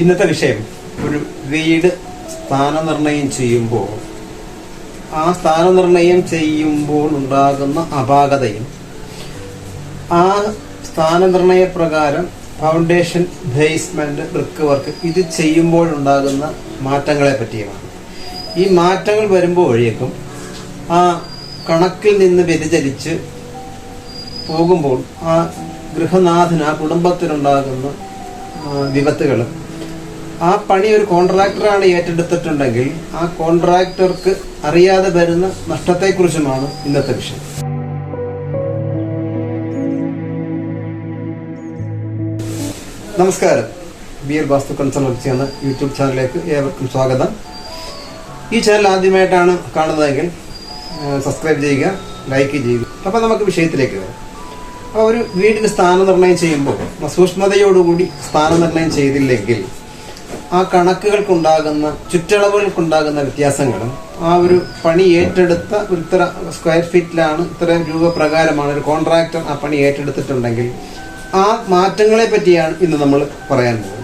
ഇന്നത്തെ വിഷയം ഒരു വീട് സ്ഥാനനിർണയം ചെയ്യുമ്പോൾ ആ സ്ഥാനനിർണയം ചെയ്യുമ്പോൾ ഉണ്ടാകുന്ന അപാകതയും ആ സ്ഥാനനിർണയ പ്രകാരം ഫൗണ്ടേഷൻ ബേസ്മെന്റ് ബ്രിക്ക് വർക്ക് ഇത് ചെയ്യുമ്പോഴുണ്ടാകുന്ന മാറ്റങ്ങളെ പറ്റിയുമാണ്. ഈ മാറ്റങ്ങൾ വരുമ്പോഴേക്കും ആ കണക്കിൽ നിന്ന് വ്യതിചലിച്ച് പോകുമ്പോൾ ആ ഗൃഹനാഥന് ആ കുടുംബത്തിനുണ്ടാകുന്ന വിപത്തുകൾ ആ പണി ഒരു കോൺട്രാക്ടറാണ് ഏറ്റെടുത്തിട്ടുണ്ടെങ്കിൽ ആ കോൺട്രാക്ടർക്ക് അറിയാതെ വരുന്ന നഷ്ടത്തെക്കുറിച്ചുമാണ് ഇന്നത്തെ വിഷയം. നമസ്കാരം. ബി എൽ വാസ്തു കൺസൾട്ടൻസി എന്ന യൂട്യൂബ് ചാനലിലേക്ക് ഏവർക്കും സ്വാഗതം. ഈ ചാനൽ ആദ്യമായിട്ടാണ് കാണുന്നതെങ്കിൽ സബ്സ്ക്രൈബ് ചെയ്യുക ലൈക്ക് ചെയ്യുക. അപ്പോൾ നമുക്ക് വിഷയത്തിലേക്ക് വരാം. അപ്പോൾ ഒരു വീടിന് സ്ഥാനനിർണയം ചെയ്യുമ്പോൾ സൂക്ഷ്മതയോടുകൂടി സ്ഥാനനിർണയം ചെയ്തില്ലെങ്കിൽ ആ കണക്കുകൾക്കുണ്ടാകുന്ന ചുറ്റളവുകൾക്കുണ്ടാകുന്ന വ്യത്യാസങ്ങളും ആ ഒരു പണി ഏറ്റെടുത്ത ഒരു ഇത്ര സ്ക്വയർ ഫീറ്റിലാണ് ഇത്രയും രൂപ പ്രകാരമാണ് ഒരു കോൺട്രാക്ടർ ആ പണി ഏറ്റെടുത്തിട്ടുണ്ടെങ്കിൽ ആ മാറ്റങ്ങളെ പറ്റിയാണ് ഇന്ന് നമ്മൾ പറയാൻ പോകുന്നത്.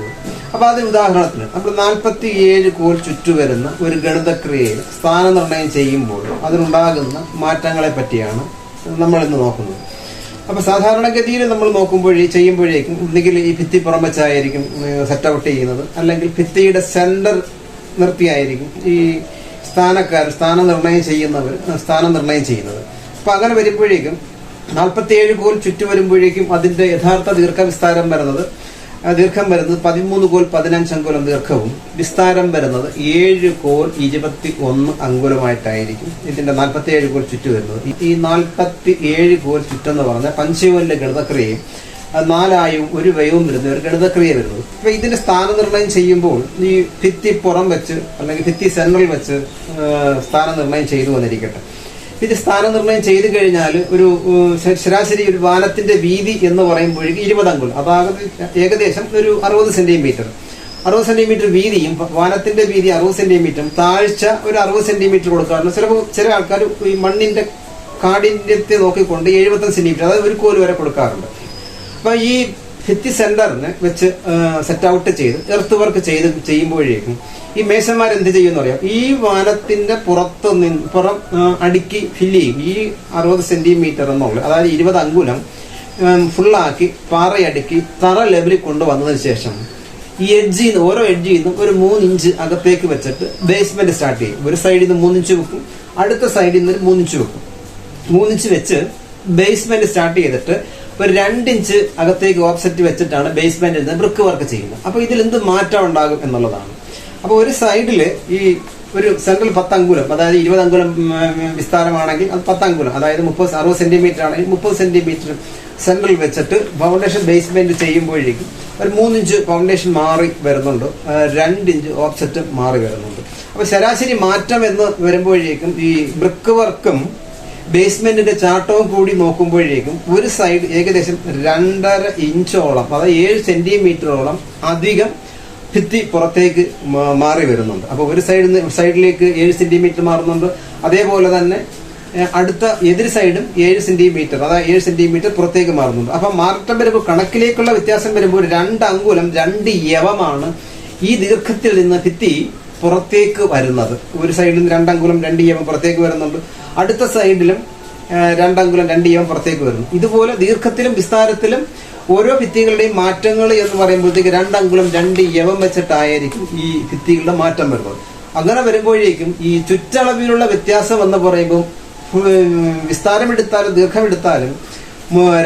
അപ്പൊ അത് ഉദാഹരണത്തിന് നമ്മൾ നാൽപ്പത്തി ഏഴ് കോൽ ചുറ്റു വരുന്ന ഒരു ഗണിതക്രിയയിൽ സ്ഥാനനിർണയം ചെയ്യുമ്പോൾ അതിനുണ്ടാകുന്ന മാറ്റങ്ങളെ പറ്റിയാണ് നമ്മൾ ഇന്ന് നോക്കുന്നത്. അപ്പൊ സാധാരണഗതിയിൽ നമ്മൾ നോക്കുമ്പോഴേ ചെയ്യുമ്പോഴേക്കും ഒന്നുകിൽ ഈ ഭിത്തി പുറം വെച്ചായിരിക്കും സെറ്റ് ഔട്ട് ചെയ്യുന്നത്. അല്ലെങ്കിൽ ഭിത്തിയുടെ സെന്റർ നിർത്തിയായിരിക്കും ഈ സ്ഥാനക്കാർ സ്ഥാനനിർണയം ചെയ്യുന്നവർ സ്ഥാനനിർണയം ചെയ്യുന്നത്. അപ്പൊ അങ്ങനെ വരുമ്പോഴേക്കും നാൽപ്പത്തിയേഴ് കോൽ ചുറ്റു വരുമ്പോഴേക്കും അതിന്റെ യഥാർത്ഥ ദീർഘവിസ്താരം വരുന്നത് ദീർഘം വരുന്നത് പതിമൂന്ന് കോൽ പതിനഞ്ച് അങ്കുലം ദീർഘവും. വിസ്താരം വരുന്നത് ഏഴ് കോൽ ഇരുപത്തി ഒന്ന് അങ്കുലമായിട്ടായിരിക്കും ഇതിന്റെ നാൽപ്പത്തി ഏഴ് കോൽ ചുറ്റു വരുന്നത്. ഈ- നാൽപ്പത്തി ഏഴ് കോൽ ചുറ്റെന്ന് പറഞ്ഞ പഞ്ചവല്യ ഗണിതക്രിയയും നാലായും ഒരു വയവും വരുന്ന ഒരു ഗണിതക്രിയ വരുന്നത്. ഇപ്പൊ ഇതിന്റെ സ്ഥാനനിർണയം ചെയ്യുമ്പോൾ ഈ ഭിത്തി പുറം വെച്ച് അല്ലെങ്കിൽ ഭിത്തി സെൻട്രൽ വെച്ച് സ്ഥാനനിർണയം ചെയ്തു വന്നിരിക്കട്ടെ. ഇത് സ്ഥാനനിർണയം ചെയ്തു കഴിഞ്ഞാൽ ഒരു ശരാശരി ഒരു വാനത്തിന്റെ വീതി എന്ന് പറയുമ്പോഴേക്കും ഇരുപത് അങ്കുൾ അതായത് ഏകദേശം ഒരു അറുപത് സെന്റിമീറ്റർ. അറുപത് സെന്റിമീറ്റർ വീതിയും വാനത്തിന്റെ വീതി അറുപത് സെന്റിമീറ്ററും താഴ്ച ഒരു അറുപത് സെന്റിമീറ്റർ കൊടുക്കാറുണ്ട്. ചിലപ്പോൾ ചില ആൾക്കാർ ഈ മണ്ണിന്റെ കാഠിന്യത്തെ നോക്കിക്കൊണ്ട് എഴുപത്തഞ്ച് സെന്റിമീറ്റർ അതായത് ഒരു കോൽ വരെ കൊടുക്കാറുണ്ട്. അപ്പൊ ഈ ഭിത്തി സെന്ററിന് വെച്ച് സെറ്റ് ഔട്ട് ചെയ്ത് എർത്ത് വർക്ക് ചെയ്ത് ചെയ്യുമ്പോഴേക്കും ഈ മേശന്മാർ എന്ത് ചെയ്യുമെന്ന് അറിയാം? ഈ വാനത്തിന്റെ പുറത്ത് നിന്ന് പുറം അടുക്കി ഫില്ല് ചെയ്യും. ഈ അറുപത് സെന്റിമീറ്റർ എന്നുള്ളത് അതായത് ഇരുപത് അങ്കുലം ഫുള്ളാക്കി പാറയടുക്കി തറ ലെവലിൽ കൊണ്ടുവന്നതിന് ശേഷം ഈ എഡ്ജിൽ നിന്ന് ഓരോ എഡ്ജിൽ നിന്നും ഒരു മൂന്ന് ഇഞ്ച് അകത്തേക്ക് വെച്ചിട്ട് ബേസ്മെന്റ് സ്റ്റാർട്ട് ചെയ്യും. ഒരു സൈഡിൽ നിന്ന് മൂന്നിഞ്ച് വെക്കും അടുത്ത സൈഡിൽ നിന്ന് മൂന്നിഞ്ച് വെക്കും. മൂന്നിഞ്ച് വെച്ച് ബേസ്മെന്റ് സ്റ്റാർട്ട് ചെയ്തിട്ട് ഒരു രണ്ടിഞ്ച് അകത്തേക്ക് ഓഫ്സെറ്റ് വെച്ചിട്ടാണ് ബേസ്മെന്റ് നിന്ന് ബ്രിക്ക് വർക്ക് ചെയ്യുന്നത്. അപ്പൊ ഇതിൽ എന്ത് മാറ്റം ഉണ്ടാകും എന്നുള്ളതാണ്. അപ്പൊ ഒരു സൈഡിൽ ഈ ഒരു സെൻട്രൽ പത്ത് അങ്കുലം അതായത് ഇരുപത് അങ്കുലം വിസ്താരമാണെങ്കിൽ അത് പത്ത് അങ്കുലം അതായത് മുപ്പത് അറുപത് സെന്റിമീറ്റർ ആണെങ്കിൽ മുപ്പത് സെന്റിമീറ്റർ സെൻട്രൽ വെച്ചിട്ട് ഫൗണ്ടേഷൻ ബേസ്മെന്റ് ചെയ്യുമ്പോഴേക്കും ഒരു മൂന്നിഞ്ച് ഫൗണ്ടേഷൻ മാറി വരുന്നുണ്ട്. രണ്ടിഞ്ച് ഓഫ്സെറ്റ് മാറി വരുന്നുണ്ട്. അപ്പൊ ശരാശരി മാറ്റം എന്ന് വരുമ്പോഴേക്കും ഈ ബ്രിക്ക് വർക്കും ബേസ്മെന്റിന്റെ ചാട്ടവും കൂടി നോക്കുമ്പോഴേക്കും ഒരു സൈഡ് ഏകദേശം രണ്ടര ഇഞ്ചോളം അതായത് ഏഴ് സെന്റിമീറ്ററോളം അധികം ഭിത്തി പുറത്തേക്ക് മാറി വരുന്നുണ്ട്. അപ്പൊ ഒരു സൈഡിൽ നിന്ന് സൈഡിലേക്ക് ഏഴ് സെന്റിമീറ്റർ മാറുന്നുണ്ട്. അതേപോലെ തന്നെ അടുത്ത എതിർ സൈഡും ഏഴ് സെന്റിമീറ്റർ അതായത് ഏഴ് സെന്റിമീറ്റർ പുറത്തേക്ക് മാറുന്നുണ്ട്. അപ്പൊ മാറ്റം വരുമ്പോൾ കണക്കിലേക്കുള്ള വ്യത്യാസം വരുമ്പോൾ രണ്ട് അങ്കുലം രണ്ട് യവമാണ് ഈ ദീർഘത്തിൽ നിന്ന് ഭിത്തി പുറത്തേക്ക് വരുന്നത്. ഒരു സൈഡിൽ നിന്ന് രണ്ടങ്കുലം രണ്ട് യവം പുറത്തേക്ക് വരുന്നുണ്ട്. അടുത്ത സൈഡിലും രണ്ടങ്കുലം രണ്ട് യവം പുറത്തേക്ക് വരുന്നു. ഇതുപോലെ ദീർഘത്തിലും വിസ്താരത്തിലും ഓരോ ഭിത്തികളുടെയും മാറ്റങ്ങൾ എന്ന് പറയുമ്പോഴത്തേക്ക് രണ്ടങ്കുലം രണ്ട് യവം വെച്ചിട്ടായിരിക്കും ഈ ഭിത്തികളുടെ മാറ്റം വരുന്നത്. അങ്ങനെ വരുമ്പോഴേക്കും ഈ ചുറ്റളവിലുള്ള വ്യത്യാസം എന്ന് പറയുമ്പോൾ വിസ്താരമെടുത്താലും ദീർഘമെടുത്താലും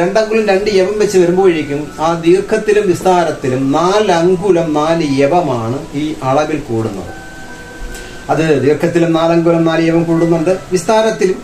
രണ്ടങ്കുലം രണ്ട് യവം വെച്ച് വരുമ്പോഴേക്കും ആ ദീർഘത്തിലും വിസ്താരത്തിലും നാലങ്കുലം നാല് യവമാണ് ഈ അളവിൽ കൂടുന്നത്. അത് ദീർഘത്തിലും നാലങ്കുലം നാല് യവം കൂടുന്നുണ്ട്. വിസ്താരത്തിലും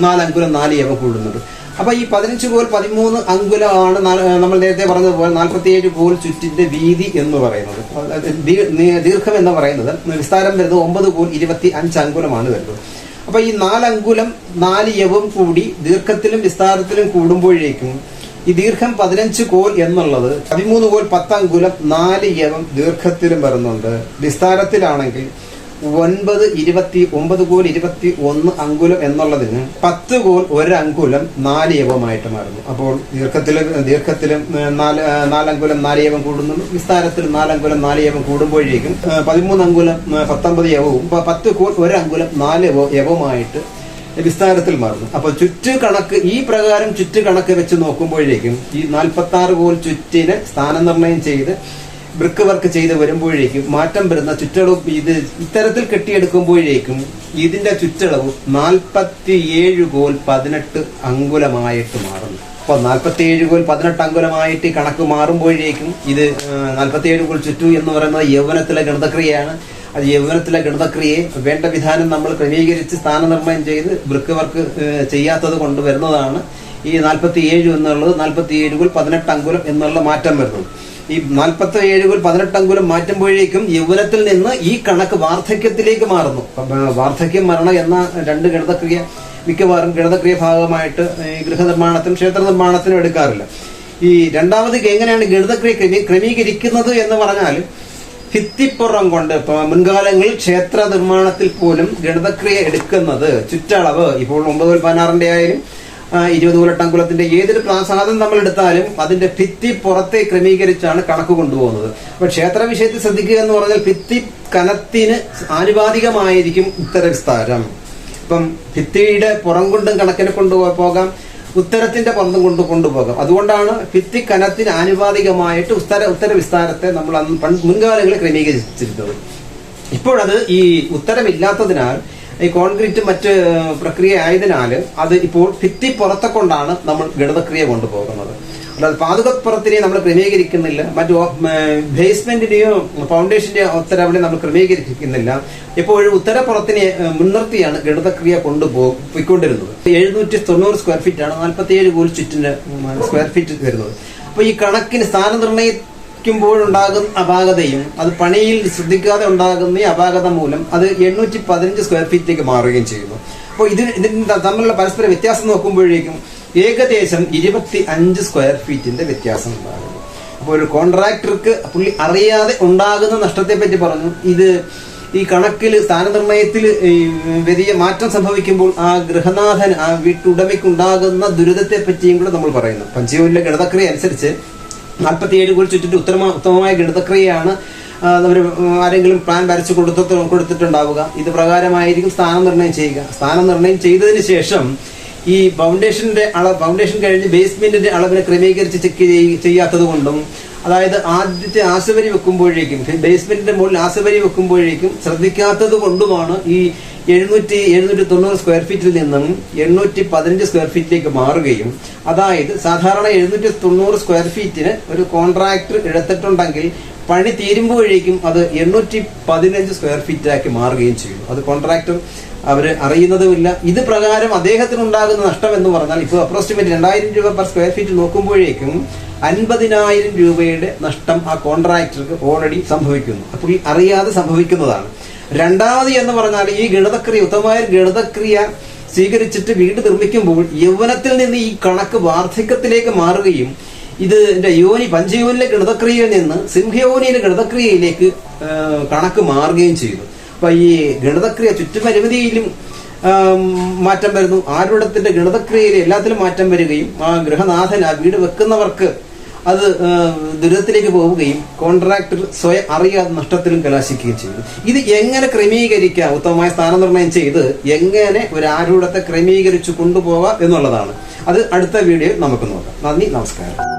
നാലങ്കുലം നാല് കൂടുന്നുണ്ട്. അപ്പൊ ഈ പതിനഞ്ച് പോൽ പതിമൂന്ന് അങ്കുലമാണ് നമ്മൾ നേരത്തെ പറഞ്ഞതുപോലെ നാൽപ്പത്തിയേഴ് പോൽ ചുറ്റിന്റെ വീതി എന്ന് പറയുന്നത്. ദീർഘം എന്ന് പറയുന്നത്. വിസ്താരം വരുന്നത് ഒമ്പത് കോൽ ഇരുപത്തി അഞ്ച് അങ്കുലമാണ് വരുന്നത്. അപ്പൊ ഈ നാലങ്കുലം നാല് യവും കൂടി ദീർഘത്തിലും വിസ്താരത്തിലും കൂടുമ്പോഴേക്കും ഈ ദീർഘം പതിനഞ്ച് കോൽ എന്നുള്ളത് പതിമൂന്ന് കോൽ പത്തങ്കുലം നാല് യവം ദീർഘത്തിലും വരുന്നുണ്ട്. വിസ്താരത്തിലാണെങ്കിൽ ഒൻപത് ഇരുപത്തി ഒമ്പത് കോൽ ഇരുപത്തി ഒന്ന് അങ്കുലം എന്നുള്ളതിന് പത്ത് കോൽ ഒരങ്കുലം നാല് യവമായിട്ട് മാറുന്നു. അപ്പോൾ ദീർഘത്തിലും ദീർഘത്തിലും നാല് നാലങ്കുലം നാല് യവം കൂടുന്നു വിസ്താരത്തിൽ നാലങ്കുലം നാല് യവം കൂടുമ്പോഴേക്കും പതിമൂന്ന് അങ്കുലം പത്തൊമ്പത് യവവും പത്ത് കോൽ ഒരങ്കുലം നാല് യവമായിട്ട് വിസ്താരത്തിൽ മാറുന്നു. അപ്പോൾ ചുറ്റു കണക്ക് ഈ പ്രകാരം ചുറ്റു കണക്ക് വെച്ച് നോക്കുമ്പോഴേക്കും ഈ നാൽപ്പത്തി ആറ് കോൽ ചുറ്റിനെ സ്ഥാനനിർണയം ചെയ്ത് ബ്രിക്ക് വർക്ക് ചെയ്ത് വരുമ്പോഴേക്കും മാറ്റം വരുന്ന ചുറ്റളവ് ഇത് ഇത്തരത്തിൽ കെട്ടിയെടുക്കുമ്പോഴേക്കും ഇതിന്റെ ചുറ്റളവ് നാൽപ്പത്തി ഏഴ് കോൽ പതിനെട്ട് അങ്കുലമായിട്ട് മാറുന്നു. അപ്പോൾ നാൽപ്പത്തി ഏഴ് കോൽ പതിനെട്ട് അങ്കുലമായിട്ട് കണക്ക് മാറുമ്പോഴേക്കും ഇത് നാൽപ്പത്തി ഏഴ് കോൽ ചുറ്റു എന്ന് പറയുന്നത് യൗവനത്തിലെ ഗണിതക്രിയയാണ്. അത് യൗവനത്തിലെ ഗണിതക്രിയയെ വേണ്ട വിധാനം നമ്മൾ ക്രമീകരിച്ച് സ്ഥാനനിർണയം ചെയ്ത് ബ്രിക്ക് വർക്ക് ചെയ്യാത്തത് കൊണ്ട് വരുന്നതാണ് ഈ നാൽപ്പത്തി ഏഴ് എന്നുള്ളത് നാൽപ്പത്തി ഏഴ് കോൽ പതിനെട്ട് അങ്കുലം എന്നുള്ള മാറ്റം വരുന്നത്. ഈ നാൽപ്പത്തി ഏഴ് കോൽ പതിനെട്ട് അങ്കുലം മാറ്റുമ്പോഴേക്കും യൗവനത്തിൽ നിന്ന് ഈ കണക്ക് വാർദ്ധക്യത്തിലേക്ക് മാറുന്നു. വാർദ്ധക്യം മരണം എന്ന രണ്ട് ഗണിതക്രിയ മിക്കവാറും ഗണിതക്രിയ ഭാഗമായിട്ട് ഈ ഗൃഹനിർമ്മാണത്തിനും ക്ഷേത്ര നിർമ്മാണത്തിനും എടുക്കാറില്ല. ഈ രണ്ടാമത് എങ്ങനെയാണ് ഗണിതക്രിയ ക്രമീ ക്രമീകരിക്കുന്നത് എന്ന് പറഞ്ഞാൽ ഭിത്തിപ്പുറം കൊണ്ട് മുൻകാലങ്ങളിൽ ക്ഷേത്ര നിർമ്മാണത്തിൽ പോലും ഗണിതക്രിയ എടുക്കുന്നത് ചുറ്റളവ് ഇപ്പോൾ ഒമ്പത് പതിനാറിന്റെ ആയാലും ഇരുപത് കുലട്ടങ്കുലത്തിന്റെ ഏതൊരു പ്രാസാദം നമ്മൾ എടുത്താലും അതിന്റെ ഭിത്തി പുറത്തെ ക്രമീകരിച്ചാണ് കണക്ക് കൊണ്ടുപോകുന്നത്. അപ്പൊ ക്ഷേത്ര വിഷയത്തിൽ ശ്രദ്ധിക്കുക എന്ന് പറഞ്ഞാൽ ഭിത്തി കനത്തിന് ആനുപാതികമായിരിക്കും ഉത്തരവിസ്താരം. ഇപ്പം ഭിത്തിയുടെ പുറം കൊണ്ടും കണക്കിനെ കൊണ്ടുപോകാം ഉത്തരത്തിന്റെ പുറത്തും കൊണ്ട് കൊണ്ടുപോകാം അതുകൊണ്ടാണ് ഭിത്തി കനത്തിന് ആനുപാതികമായിട്ട് ഉത്തര ഉത്തരവിസ്താരത്തെ നമ്മൾ അന്ന് മുൻകാലങ്ങളിൽ ക്രമീകരിച്ചിരുന്നത്. ഇപ്പോഴത് ഈ ഉത്തരമില്ലാത്തതിനാൽ ഈ കോൺക്രീറ്റ് മറ്റ് പ്രക്രിയ ആയതിനാൽ അത് ഇപ്പോൾ ഭിത്തി പുറത്തെ കൊണ്ടാണ് നമ്മൾ ഗണിതക്രിയ കൊണ്ടുപോകുന്നത്. അല്ലാതെ പാതുകപ്പുറത്തിനെ നമ്മൾ ക്രമീകരിക്കുന്നില്ല മറ്റു ബേസ്മെന്റിനെയോ ഫൗണ്ടേഷന്റെയോ ഉത്തരവിനെ നമ്മൾ ക്രമീകരിക്കുന്നില്ല എപ്പോഴും ഉത്തരപ്പുറത്തിനെ മുൻനിർത്തിയാണ് ഗണിതക്രിയ കൊണ്ടുപോയിക്കൊണ്ടിരുന്നത് എഴുന്നൂറ്റി തൊണ്ണൂറ് സ്ക്വയർ ഫീറ്റ് ആണ് നാൽപ്പത്തി ഏഴ് കോൽ ചുറ്റിന്റെ സ്ക്വയർ ഫീറ്റ് വരുന്നത്. അപ്പൊ ഈ കണക്കിന് സ്ഥാനനിർണയിക്കുമ്പോഴുണ്ടാകുന്ന അപാകതയും അത് പണിയിൽ ശ്രദ്ധിക്കാതെ ഉണ്ടാകുന്ന ഈ അപാകത മൂലം അത് എണ്ണൂറ്റി പതിനഞ്ച് സ്ക്വയർ ഫീറ്റിലേക്ക് മാറുകയും ചെയ്യുന്നു. അപ്പോൾ ഇതിന് ഇതിന് തമ്മിലുള്ള പരസ്പര വ്യത്യാസം നോക്കുമ്പോഴേക്കും ഏകദേശം ഇരുപത്തി അഞ്ച് സ്ക്വയർ ഫീറ്റിന്റെ വ്യത്യാസം ഉണ്ടാകുന്നു. അപ്പോൾ ഒരു കോൺട്രാക്ടർക്ക് പുള്ളി അറിയാതെ ഉണ്ടാകുന്ന നഷ്ടത്തെ പറ്റി പറഞ്ഞു. ഇത് ഈ കണക്കിൽ സ്ഥാനനിർണയത്തിൽ വലിയ മാറ്റം സംഭവിക്കുമ്പോൾ ആ ഗൃഹനാഥൻ ആ വീട്ടുടമയ്ക്കുണ്ടാകുന്ന ദുരിതത്തെ പറ്റിയും കൂടെ നമ്മൾ പറയുന്നു. പഞ്ചീവനിലെ ഗണിതക്രിയ അനുസരിച്ച് നാൽപ്പത്തിയേഴ് കോടി ചുറ്റിട്ട് ഉത്തമ ഉത്തമമായ ഗണിതക്രിയയാണ് അവർ ആരെങ്കിലും പ്ലാൻ വരച്ച് കൊടുത്ത കൊടുത്തിട്ടുണ്ടാവുക. ഇത് പ്രകാരമായിരിക്കും സ്ഥാനം നിർണയം ചെയ്യുക. സ്ഥാനം നിർണയം ചെയ്തതിന് ശേഷം ഈ ഫൗണ്ടേഷന്റെ അളവ് ഫൗണ്ടേഷൻ കഴിഞ്ഞ് ബേസ്മെന്റിന്റെ അളവിനെ ക്രമീകരിച്ച് ചെക്ക് ചെയ്യാത്തത് കൊണ്ടും അതായത് ആദ്യത്തെ ആശുപരി വെക്കുമ്പോഴേക്കും ബേസ്മെന്റിന്റെ മുകളിൽ ആശുപരി വെക്കുമ്പോഴേക്കും ശ്രദ്ധിക്കാത്തത് കൊണ്ടുമാണ് ഈ എഴുന്നൂറ്റി എഴുന്നൂറ്റി തൊണ്ണൂറ് സ്ക്വയർ ഫീറ്റിൽ നിന്നും എണ്ണൂറ്റി പതിനഞ്ച് സ്ക്വയർ ഫീറ്റിലേക്ക് മാറുകയും അതായത് സാധാരണ എഴുന്നൂറ്റി തൊണ്ണൂറ് സ്ക്വയർ ഫീറ്റിന് ഒരു കോൺട്രാക്ടർ എടുത്തിട്ടുണ്ടെങ്കിൽ പണി തീരുമ്പോഴേക്കും അത് എണ്ണൂറ്റി പതിനഞ്ച് സ്ക്വയർ ഫീറ്റാക്കി മാറുകയും ചെയ്യും. അത് കോൺട്രാക്ടർ അവർ അറിയുന്നതുമില്ല. ഇത് പ്രകാരം അദ്ദേഹത്തിന് ഉണ്ടാകുന്ന നഷ്ടം എന്ന് പറഞ്ഞാൽ ഇപ്പോൾ അപ്രോക്സിമേറ്റ് രണ്ടായിരം രൂപ പെർ സ്ക്വയർ ഫീറ്റ് നോക്കുമ്പോഴേക്കും അൻപതിനായിരം രൂപയുടെ നഷ്ടം ആ കോൺട്രാക്ടർക്ക് ഓൾറെഡി സംഭവിക്കുന്നു. അപ്പോൾ അറിയാതെ സംഭവിക്കുന്നതാണ്. രണ്ടാമത് എന്ന് പറഞ്ഞാൽ ഈ ഗണിതക്രിയ ഉത്തമമായ ഗണിതക്രിയ സ്വീകരിച്ചിട്ട് വീട് നിർമ്മിക്കുമ്പോൾ യൗവനത്തിൽ നിന്ന് ഈ കണക്ക് വാർദ്ധക്യത്തിലേക്ക് മാറുകയും ഇത് എന്റെ യോനി പഞ്ചയോനിലെ ഗണിതക്രിയയിൽ നിന്ന് സിംഹയോനിയിലെ ഗണിതക്രിയയിലേക്ക് കണക്ക് മാറുകയും ചെയ്തു. അപ്പൊ ഈ ഗണിതക്രിയ ചുറ്റുപരിമിതിയിലും മാറ്റം വരുന്നു. ആരുടത്തിന്റെ ഗണിതക്രിയയിൽ എല്ലാത്തിലും മാറ്റം വരികയും ആ ഗൃഹനാഥൻ ആ വീട് വെക്കുന്നവർക്ക് അത് ദുരിതത്തിലേക്ക് പോവുകയും കോൺട്രാക്ടർ സ്വയം അറിയാതെ നഷ്ടത്തിലും കലാശിക്കുകയും ചെയ്തു. ഇത് എങ്ങനെ ക്രമീകരിക്കാം? ഉത്തമമായ സ്ഥാനനിർണയം ചെയ്ത് എങ്ങനെ ഒരു ആരൂഢത്തെ ക്രമീകരിച്ചു കൊണ്ടുപോകാം എന്നുള്ളതാണ്. അത് അടുത്ത വീഡിയോയിൽ നമുക്ക് നോക്കാം. നന്ദി നമസ്കാരം.